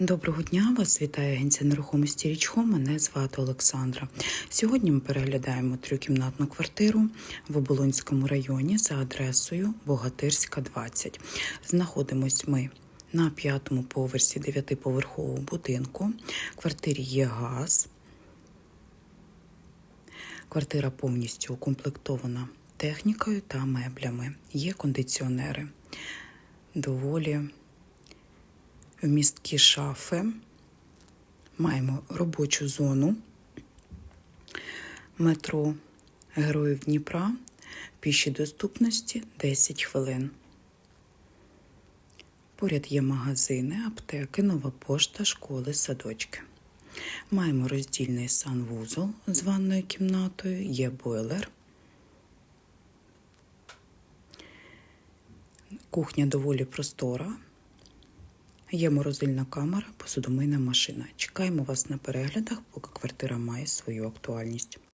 Доброго дня, вас вітає агенція нерухомості Річхо. Мене звати Олександра. Сьогодні ми переглядаємо трьохкімнатну квартиру в Оболонському районі за адресою Богатирська, 20. Знаходимось ми на п'ятому поверсі дев'ятиповерхового будинку. В квартирі є газ. Квартира повністю укомплектована технікою та меблями. Є кондиціонери. Доволі вмісткі шафи. Маємо робочу зону метро Героїв Дніпра. Піші доступності 10 хвилин. Поряд є магазини, аптеки, нова пошта, школи, садочки. Маємо роздільний санвузол з ванною кімнатою, є бойлер. Кухня доволі простора. Є морозильна камера, посудомийна машина. Чекаємо вас на переглядах, поки квартира має свою актуальність.